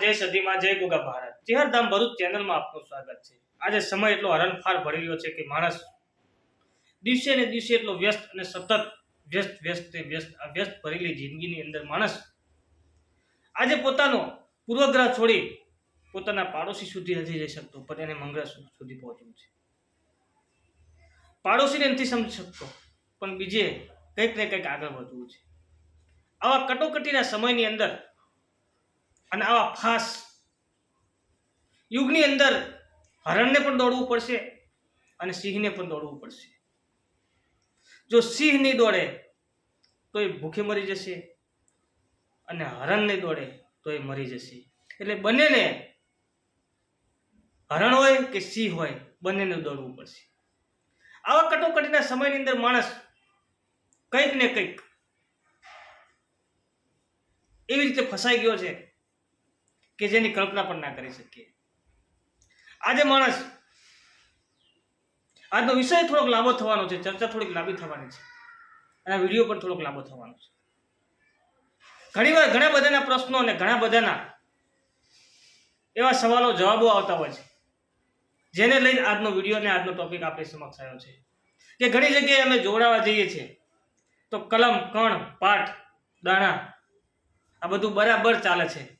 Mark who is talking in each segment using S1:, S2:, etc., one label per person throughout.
S1: જય સદીમાં જય ગોગા ભારત ચેહરધામ ભરૂચ ચેનલમાં આપનું સ્વાગત છે. આજે સમય એટલો હરણફાર ભરી રહ્યો છે કે માણસ દિવસે ને દિવસે એટલો વ્યસ્ત અને સતત વ્યસ્ત વ્યસ્ત વ્યસ્ત આ વ્યસ્ત ભરેલી જિંદગીની અંદર માણસ આજે પોતાનો પૂર્વગ્રહ છોડી પોતાના પાડોશી સુધી નથી જઈ શકતો, પણ એને મંગળ સુધી પહોંચવું છે. પાડોશીને નથી સમજી શકતો, પણ બીજે કંઈક ને કંઈક આગળ વધવું છે. આવા કટોકટીના સમયની અંદર અને આવા ફાસ યુગની અંદર હરણને પણ દોડવું પડશે અને સિંહને પણ દોડવું પડશે. જો સિંહ નહીં દોડે તો એ ભૂખે મરી જશે અને હરણ નહીં દોડે તો એ મરી જશે. એટલે બંનેને હરણ હોય કે સિંહ હોય બંનેને દોડવું પડશે. આવા કટોકટીના સમયની અંદર માણસ કંઈક ને કંઈક એવી રીતે ફસાઈ ગયો છે કે જેની કલ્પના પણ ના કરી શકીએ. આજે માણસ, આજનો વિષય થોડોક લાંબો થવાનો છે, ચર્ચા થોડીક લાંબી થવાની છે, અને વીડિયો પણ થોડોક લાંબો થવાનો છે. ઘણીવાર ઘણા બધાના પ્રશ્નો અને ઘણા બધાના એવા સવાલો, જવાબો આવતા હોય છે, જેને લઈને આજનો વીડિયો અને આજનો ટોપિક આપણી સમક્ષ આવ્યો છે. કે ઘણી જગ્યાએ અમે જોડાવા જઈએ છીએ, તો કલમ, કણ, પાઠ, દાણા, આ બધું બરાબર ચાલે છે.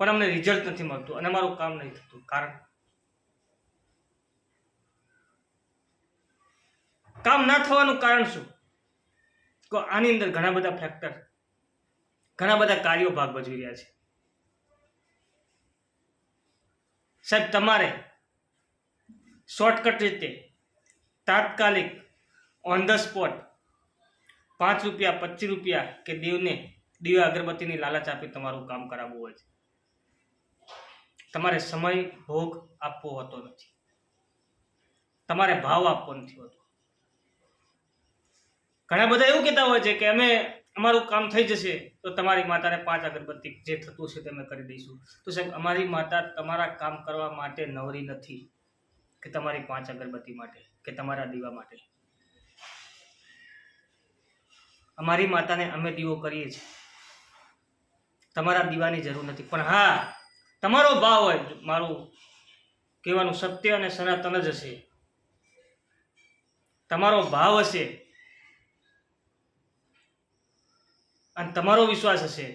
S1: પણ અમને રિઝલ્ટ નથી મળતું અને મારું કામ નહીં થતું. કારણ કામ ના થવાનું કારણ શું? તો આની અંદર ઘણા બધા ફેક્ટર ઘણા બધા કાર્યો ભાગ ભજવી રહ્યા છે. સાહેબ, તમારે શોર્ટકટ રીતે તાત્કાલિક ઓન ધ સ્પોટ પાંચ રૂપિયા, પચીસ રૂપિયા કે દેવને દીવા અગરબત્તીની લાલચ આપી તમારું કામ કરાવવું હોય છે. તમારે સમય ભોગ આપવો હોતો નથી. તમારે ભાવ આપવો નથી હોતો. ઘણા બધા એવું કહેતા હોય છે કે અમે અમારું કામ થઈ જશે તો તમારી માતાને પાંચ અગરબત્તી જે થતું છે તે અમે કરી દઈશું. તો સાહેબ, અમારી માતા તમારા કામ કરવા માટે નવરી નથી કે તમારી પાંચ અગરબત્તી માટે કે તમારા દીવા માટે. અમારી માતાને અમે દીવો કરીએ છીએ. તમારા દીવાની જરૂર નથી. પણ હા તમારો ભાવ હોય, મારું કહેવાનું સત્ય અને સનાતન જ હશે. તમારો ભાવ હશે અને તમારો વિશ્વાસ હશે,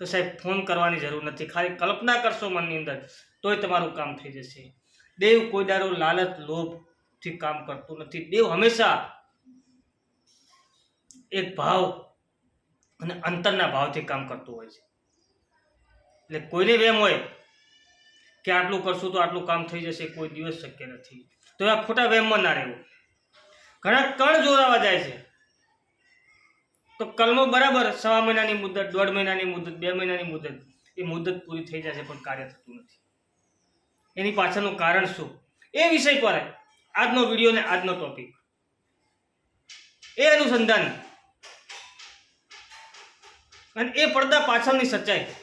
S1: તો સાહેબ ફોન કરવાની જરૂર નથી. ખાલી કલ્પના કરશો મનની અંદર, તોય તમારું કામ થઈ જશે. દેવ કોઈ દારો લાલચ, લોભથી કામ કરતું નથી. દેવ હંમેશા એક ભાવ અને અંતરના ભાવથી કામ કરતું હોય છે. એટલે કોઈને વેમ હોય કે આટલું કરશું તો આટલું કામ થઈ જશે, કોઈ દિવસ શક્ય નથી. તો આ ખોટા વેમમાં ના રહેવું. ઘણા કણ જોડાવા જાય છે. તો કલમો બરાબર સવા મહિનાની મુદત, દોઢ મહિનાની મુદત, બે મહિનાની મુદત, એ મુદત પૂરી થઈ જશે પણ કાર્ય થતું નથી. એની પાછળનું કારણ શું? એ વિષય પર આજનો વીડિયો ને આજનો ટોપિક એ અનુસંધાન. અને એ પડદા પાછળની સચ્ચાઈ.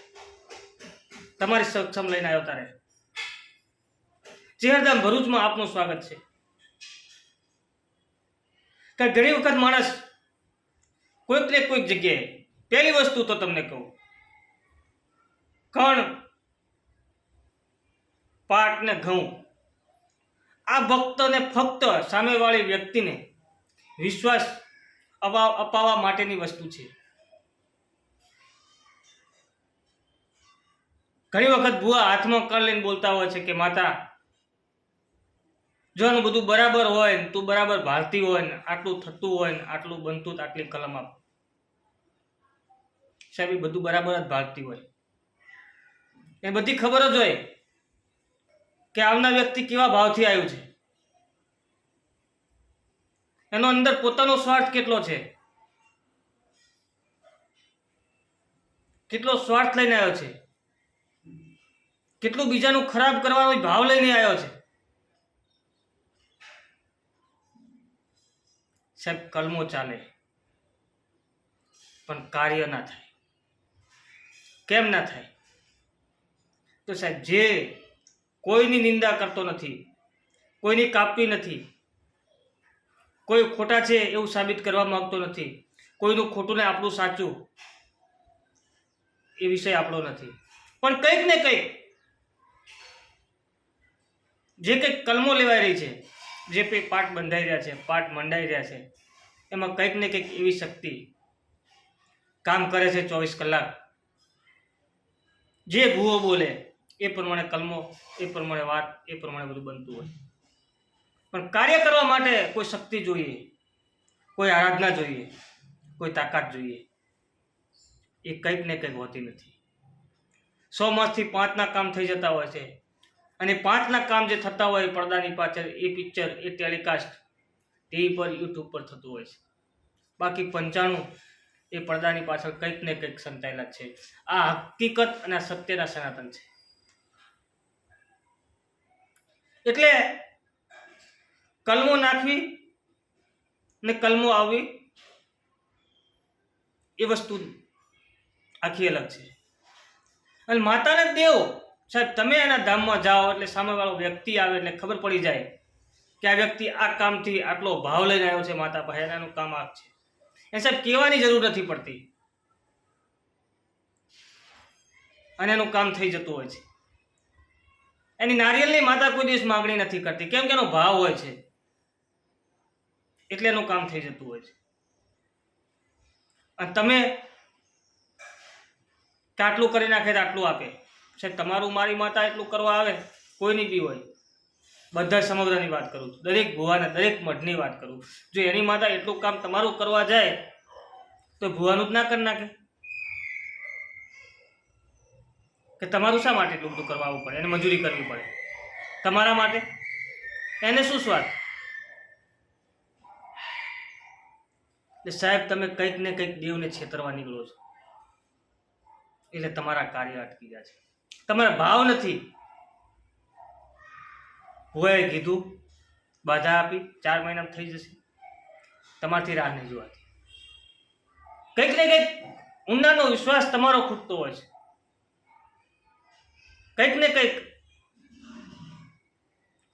S1: તમારી સક્ષમ લઈને આવ્યો તારે. ચેરધામ ભરૂચમાં આપનું સ્વાગત છે. કે ઘણી વખત માણસ કોઈક ને કોઈક જગ્યાએ પહેલી વસ્તુ તો તમને કહું. કણ, પાટ ને ઘઉં. આ ભક્તને ફક્ત સામેવાળી વ્યક્તિને વિશ્વાસ અપાવ અપાવવા માટેની વસ્તુ છે. ઘણી વખત ભુવા હાથમાં કર લઈને બોલતા હોય છે કે, માતા, જો આનું બધું બરાબર હોય ને, તું બરાબર ભારતી હોય ને, આટલું થતું હોય ને, આટલું બનતું તો આટલી કલમ આપ. સાહેબ, એ બધું બરાબર જ ભારતી હોય. એ બધી ખબર જ હોય કે આવનાર વ્યક્તિ કેવા ભાવથી આવ્યું છે. એનો અંદર પોતાનો સ્વાર્થ કેટલો છે? કેટલો સ્વાર્થ લઈને આવ્યો છે? કેટલું બીજાનું ખરાબ કરવાનો ભાવ લઈને આવ્યો છે. સાહેબ, કલમો ચાલે. પણ કાર્ય ના થાય. કેમ ના થાય? તો સાહેબ, જે કોઈની નિંદા કરતો નથી, કોઈની કાપવી નથી, કોઈ ખોટા છે એવું સાબિત કરવા માગતો નથી, કોઈનું ખોટું ને આપણું સાચું, એ વિષય આપણો નથી. પણ કંઈક ને કંઈક જે કંઈક કલમો લેવાઈ રહી છે, જે કંઈ પાઠ બંધાઈ રહ્યા છે, પાઠ મંડાઈ રહ્યા છે, એમાં કંઈક ને કંઈક એવી શક્તિ કામ કરે છે ચોવીસ કલાક. જે ભૂવો બોલે, એ પ્રમાણે કલમો, એ પ્રમાણે વાત, એ પ્રમાણે બધું બનતું હોય. પણ કાર્ય કરવા માટે કોઈ શક્તિ જોઈએ, કોઈ આરાધના જોઈએ, કોઈ તાકાત જોઈએ, એ કંઈક ને કંઈક હોતી નથી. સો માસથી પાંચના કામ થઈ જતા હોય છે. અને પાંચના કામ જે થતા હોય પડદાની પાછળ, એ પિક્ચર એ ટેલિકાસ્ટ ટીવી પર યુટ્યુબ પર થતું હોય છે. બાકી પંચાણું એ પડદાની પાછળ કંઈક ને કંઈક સંતાયેલા છે. આ હકીકત અને સત્યના સનાતન છે. એટલે કલમો નાખવી ને કલમો આવવી, એ વસ્તુ આખી અલગ છે. અને માતાને દેવ સાહેબ, તમે એના ધામમાં જાઓ એટલે સામેવાળો વ્યક્તિ આવે એટલે ખબર પડી જાય કે આ વ્યક્તિ આ કામથી આટલો ભાવ લઈને આવ્યો છે માતા પાસે કામ આ છે. એ સાહેબ, કહેવાની જરૂર નથી પડતી. અને એનું કામ થઈ જતું હોય છે. એની નારિયેલની માતા કોઈ દિવસ માગણી નથી કરતી, કેમ કે એનો ભાવ હોય છે. એટલે એનું કામ થઈ જતું હોય છે. અને તમે કે આટલું કરી નાખે તો આટલું આપે? સાહેબ, તમારું મારી માતા એટલું કરવા આવે, કોઈની બી હોય. બધા સમગ્રની વાત કરું છું. દરેક ભુવાના, દરેક મઢની વાત કરું જો એની માતા એટલું કામ તમારું કરવા જાય, તો ભુવાનું જ ના કરી નાખે. કે તમારું શા માટે એટલું બધું કરવાવું પડે? એને મજૂરી કરવી પડે. તમારા માટે? એને શું સ્વાદ એટલે સાહેબ, તમે કંઈક ને કંઈક દેવને છેતરવા નીકળો છો. એટલે તમારા કાર્ય અટકી ગયા છે. તમારા ભાવ નથી. ભુવાએ કીધું, બાધા આપી, ચાર મહિનામાં થઈ જશે. તમારથી રાહ નહીં જોવાતી. કંઈક ને કંઈક ઊંડાનો વિશ્વાસ તમારો ખૂટતો હોય છે. કંઈક ને કંઈક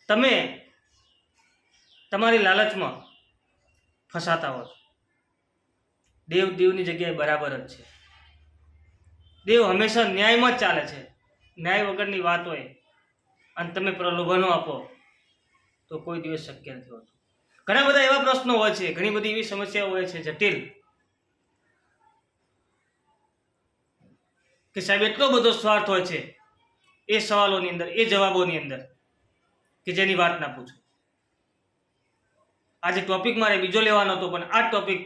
S1: તમે તમારી લાલચમાં ફસાતા હો છો. દેવ દેવની જગ્યાએ બરાબર જ છે. દેવ હંમેશા ન્યાયમાં જ ચાલે છે. ન્યાય વગરની વાત હોય અને તમે પ્રલોભનો આપો, તો કોઈ દિવસ શક્ય નથી હોતું. ઘણા બધા એવા પ્રશ્નો હોય છે, ઘણી બધી એવી સમસ્યાઓ હોય છે જટિલ. કે સાહેબ, એટલો બધો સ્વાર્થ હોય છે એ સવાલોની અંદર, એ જવાબોની અંદર, કે જેની વાત ના પૂછો. આજે ટોપિક મારે બીજો લેવાનો હતો, પણ આ ટોપિક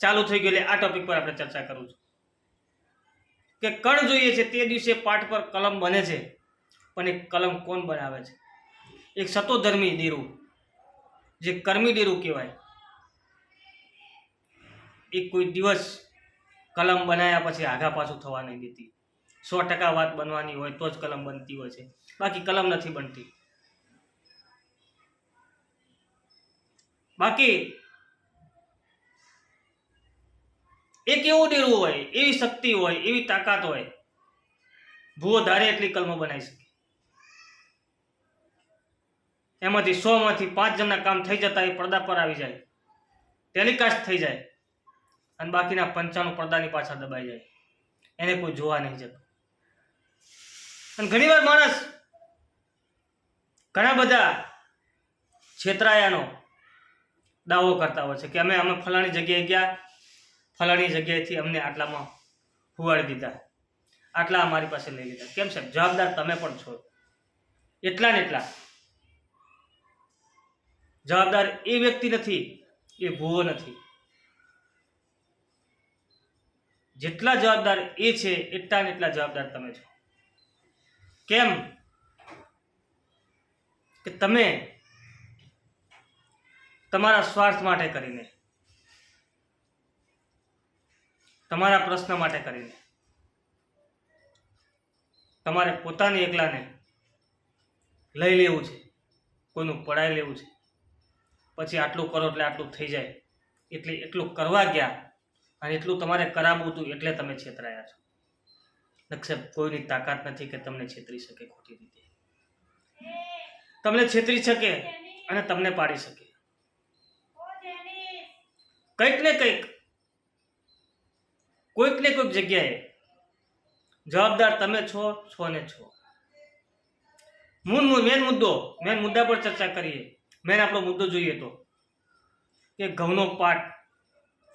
S1: ચાલુ થઈ ગયો એટલે આ ટોપિક પર આપણે ચર્ચા કરું છું. કે કણ જોઈએ છે તે દિવસે પાઠ પર કલમ બને છે. પણ એ કલમ કોણ બનાવે છે? એક સતોધર્મી દેરું, જે કર્મી દેરું કહેવાય. એ કોઈ દિવસ કલમ બનાવ્યા પછી આઘા પાછું થવા નહીં દેતી. સો ટકા વાત બનવાની હોય તો જ કલમ બનતી હોય છે. બાકી કલમ નથી બનતી. બાકી એક કેવું ડેરું હોય, એવી શક્તિ હોય, એવી તાકાત હોય. ભૂવો ધારે એટલી કલમો બનાવી શકે. એમાંથી સો માંથી પાંચ જણના કામ થઈ જતા એ પડદા પર આવી જાય. ટેલિકાસ્ટ થઈ જાય. અને બાકીના પંચાણું પડદાની પાછળ દબાઈ જાય. એને કોઈ જોવા નહીં જતું. અને ઘણીવાર માણસ ઘણા બધા છેતરાયાનો દાવો કરતા હોય છે કે અમે અમે ફલાણી જગ્યાએ ગયા ફલાણી જગ્યાએથી અમને આટલામાં હુવાડી દીધા. આટલા અમારી પાસે લઈ લીધા. કેમ સાહેબ? જવાબદાર તમે પણ છો. એટલા ને એટલા. જવાબદાર એ વ્યક્તિ નથી, એ ભૂવો નથી. જેટલા જવાબદાર એ છે, એટલા ને એટલા જવાબદાર તમે છો. કેમ? કે તમે તમારા સ્વાર્થ માટે કરીને તમારા પ્રશ્ન માટે કરીને. તમારે પોતાની એકલાને લઈ લેવું છે, કોઈનું પડાઈ લેવું છે. પછી આટલું કરો એટલે આટલું થઈ જાય. એટલે એટલું કરવા ગયા અને એટલું તમારે કરાવવું હતું એટલે તમે છેતરાયા છો. નક્ષેપ કોઈની તાકાત નથી કે તમને છેતરી શકે ખોટી રીતે. તમને છેતરી શકે અને તમને પાડી શકે. કંઈક ને કંઈક કોઈક ને કોઈક જગ્યાએ જવાબદાર તમે છો છો ને છો. મૂળ મેન મુદ્દો, મેન મુદ્દા પર ચર્ચા કરીએ. મેન આપણો મુદ્દો જોઈએ તો કે ઘઉંનો પાટ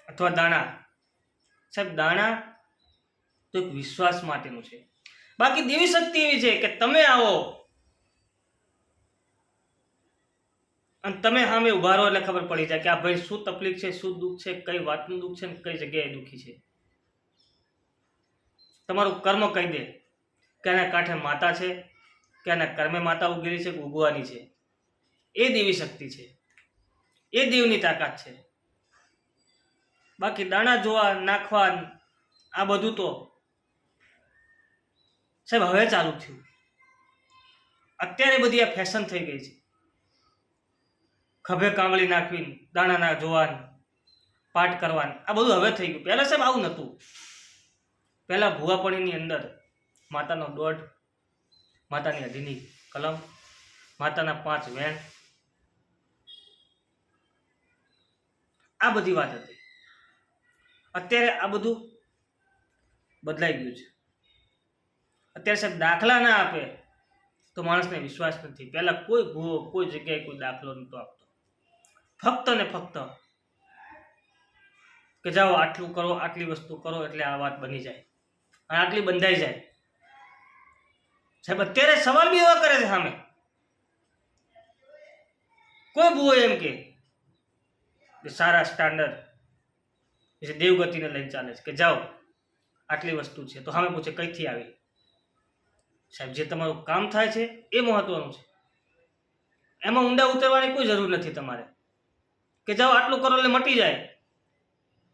S1: અથવા દાણા. સાહેબ, દાણા તો એક વિશ્વાસ માટેનું છે. બાકી દેવી શક્તિ એવી છે કે તમે આવો અને તમે સામે ઊભા એટલે ખબર પડી જાય કે આ ભાઈ શું તકલીફ છે, શું દુઃખ છે, કઈ વાતનું દુઃખ છે ને કઈ જગ્યાએ દુઃખી છે. તમારું કર્મ કહી દે. કે એના કાંઠે માતા છે કે એના કર્મે માતા ઉગેલી છે કે ઉગવાની છે. એ દેવી શક્તિ છે. એ દેવની તાકાત છે. બાકી દાણા જોવા, નાખવા, આ બધું તો સાહેબ હવે ચાલુ થયું. અત્યારે બધી આ ફેશન થઈ ગઈ છે. ખભે કાંબળી નાખવી દાણાના જોવાની, પાઠ કરવાની, આ બધું હવે થઈ ગયું. પહેલાં સાહેબ આવું નહોતું. પહેલાં ભુવાપણીની અંદર માતાનો દોઢ, માતાની અઢીની કલમ, માતાના પાંચ વેણ. આ બધી વાત હતી. અત્યારે આ બધું બદલાઈ ગયું છે. અત્યારે સાહેબ દાખલા ના આપે તો માણસને વિશ્વાસ નથી. પહેલાં કોઈ ભૂવો, કોઈ જગ્યાએ કોઈ દાખલો નહોતો આપતો. ફક્ત ને ફક્ત કે જાઓ આટલું કરો, આટલી વસ્તુ કરો એટલે આ વાત બની જાય. આટલી બંધાઈ જાય. સાહેબ, અત્યારે સવાલ બી એવા કરે છે સામે. કોઈ ભૂવો એમ કે સારા સ્ટાન્ડર્ડ જે દેવગતિને લઈને ચાલે છે કે જાઓ, આટલી વસ્તુ છે. તો સામે પૂછે, કઈથી આવી? સાહેબ, જે તમારું કામ થાય છે એ મહત્વનું છે. એમાં ઊંડા ઉતરવાની કોઈ જરૂર નથી તમારે. કે જાઓ, આટલું કરો એટલે મટી જાય.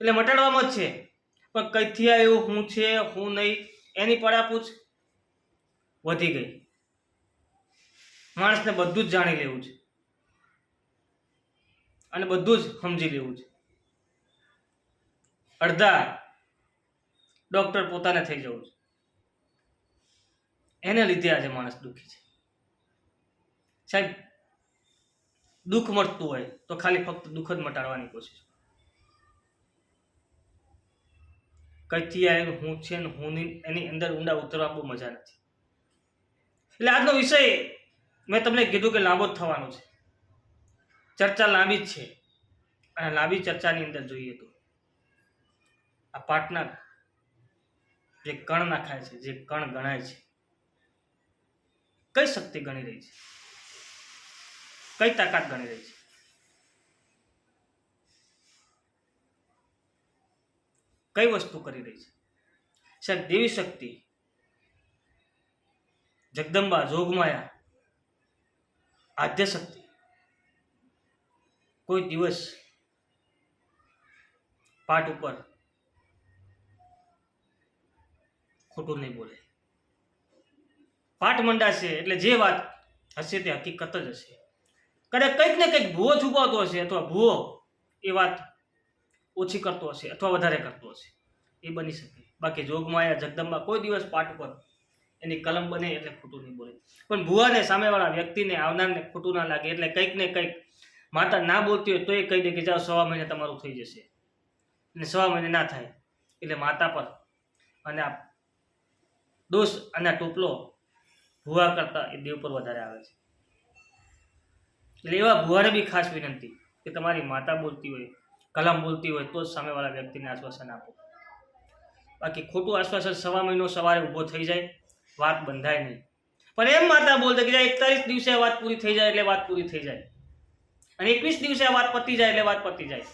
S1: એટલે મટાડવામાં જ છે. પણ કઈથી આવ્યું હું છે, હું નહીં, એની પડાપૂછ વધી ગઈ. માણસને બધું જ જાણી લેવું છે. અને બધું જ સમજી લેવું છે. અડધા ડોક્ટર પોતાને થઈ જવું છે. એને લીધે આજે માણસ દુઃખી છે. સાહેબ, દુઃખ મળતું હોય તો ખાલી ફક્ત દુઃખ જ મટાડવાની કોશિશ કઈથી આ હું છે ને હું એની અંદર ઊંડા ઉતરવા બહુ મજા નથી. એટલે આજનો વિષય મેં તમને કીધું કે લાંબો જ થવાનો છે. ચર્ચા લાંબી જ છે. અને લાંબી ચર્ચાની અંદર જોઈએ તો આ પાર્ટનર જે કણ નાખાય છે, જે કણ ગણાય છે, કઈ શક્તિ ગણી રહી છે? કઈ તાકાત ગણી રહી છે? કઈ વસ્તુ કરી રહી છે? સાહેબ, દેવી શક્તિ, જગદંબા, જોગમાયા આદ્ય શક્તિ કોઈ દિવસ પાઠ ઉપર ખોટું નહીં બોલે. પાઠ મંડાશે એટલે જે વાત હશે તે હકીકત જ હશે. કદાચ કંઈક ને કંઈક ભૂવો છુપાવતો હશે અથવા ભૂવો, એ વાત ઓછી કરતો હશે અથવા વધારે કરતો હશે. એ બની શકે. બાકી જોગમાયા જગદંબા કોઈ દિવસ પાઠ ઉપર એની કલમ બને એટલે ખોટું નહીં બોલે. પણ ભૂવાને સામેવાળા વ્યક્તિને આવનારને ખોટું ના લાગે એટલે કંઈક ને કંઈક માતા ના બોલતી હોય તો એ કહી દે કે જાઓ, સવા મહિને તમારું થઈ જશે. અને સવા મહિને ના થાય એટલે માતા પર અને આ દોષ અને આ ટોપલો ભૂવા કરતાં એ દેવ પર વધારે આવે છે. એટલે એવા ભૂવાને બી ખાસ વિનંતી કે તમારી માતા બોલતી હોય કલમ બોલતી હોય તો જ સામેવાળા વ્યક્તિને આશ્વાસન આપો. બાકી ખોટું આશ્વાસન સવા મહિનો સવારે ઊભો થઈ જાય, વાત બંધાય નહીં. પણ એમ માતા બોલતા કે એકતાલીસ દિવસે વાત પૂરી થઈ જાય એટલે વાત પૂરી થઈ જાય. અને એકવીસ દિવસે વાત પતી જાય એટલે વાત પતી જાય.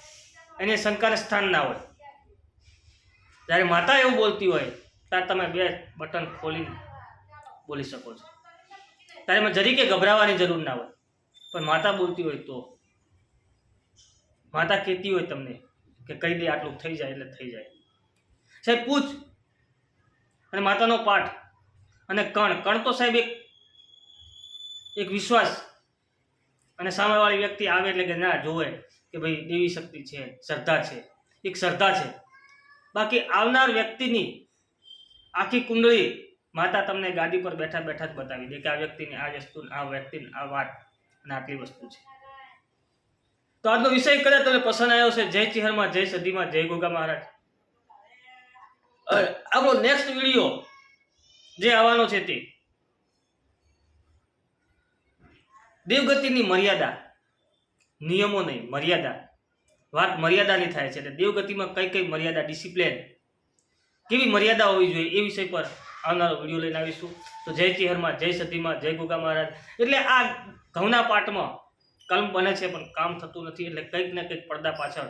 S1: એને શંકાને સ્થાન ના હોય. જ્યારે માતા એવું બોલતી હોય, ત્યારે તમે બે બટન ખોલીને બોલી શકો છો. ત્યારે એમાં જરીકે ગભરાવાની જરૂર ના હોય. પણ માતા બોલતી હોય તો માતા કહેતી હોય તમને કે કહી દે આટલું થઈ જાય એટલે થઈ જાય. સાહેબ, પૂછ. અને માતાનો પાઠ. અને કણ. કણ તો સાહેબ એક એક વિશ્વાસ. અને સામેવાળી વ્યક્તિ આવે એટલે કે ના, જોવે કે ભાઈ દેવી શક્તિ છે, શ્રદ્ધા છે. એક શ્રદ્ધા છે. બાકી આવનાર વ્યક્તિની આખી કુંડળી માતા તમને ગાદી પર બેઠા બેઠા જ બતાવી દે કે આ વ્યક્તિને આ વસ્તુ, આ વ્યક્તિને આ વાત અને આટલી વસ્તુ છે. તો આજનો વિષય કદાચ તમને પસંદ આવ્યો છે જય ચિહરમાં, જય સદીમાં, જય ગોગા મહારાજ. આપણો નેક્સ્ટ વીડિયો જે આવવાનો છે તે. દેવગતિની મર્યાદા. નિયમો નહીં, મર્યાદા. વાત મર્યાદાની થાય છે. એટલે દેવગતિમાં કઈ કઈ મર્યાદા ડિસિપ્લિન કેવી મર્યાદા હોવી જોઈએ એ વિષય પર આવનારો વીડિયો લઈને આવીશું. તો જય ચિહરમાં, જય સતીમાં જય ગોગા મહારાજ. એટલે આ ઘઉંના પાઠમાં કલમ બને છે, પણ કામ થતું નથી, એટલે કંઈક ને કંઈક પડદા પાછળ.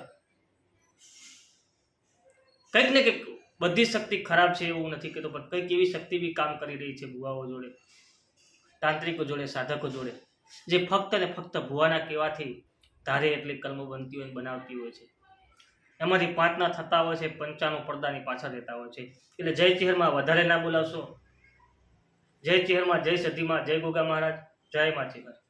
S1: કંઈક ને કંઈક બધી શક્તિ ખરાબ છે એવું નથી કહેતો, પણ કંઈક એવી શક્તિ બી કામ કરી રહી છે ભુવાઓ જોડે, તાંત્રિકો જોડે, સાધકો જોડે, જે ફક્ત ને ફક્ત ભુવાના કહેવાથી ધારે એટલી કલમો બનતી હોય બનાવતી હોય છે. એમાંથી પાંચના થતા હોય છે પંચાનો પડદાની પાછળ રહેતા હોય છે. એટલે જય ચહેરમાં વધારે ના બોલાવશો. જય ચહેરમાં જય સધીમાં જય ગોગા મહારાજ. જય મા ચેહર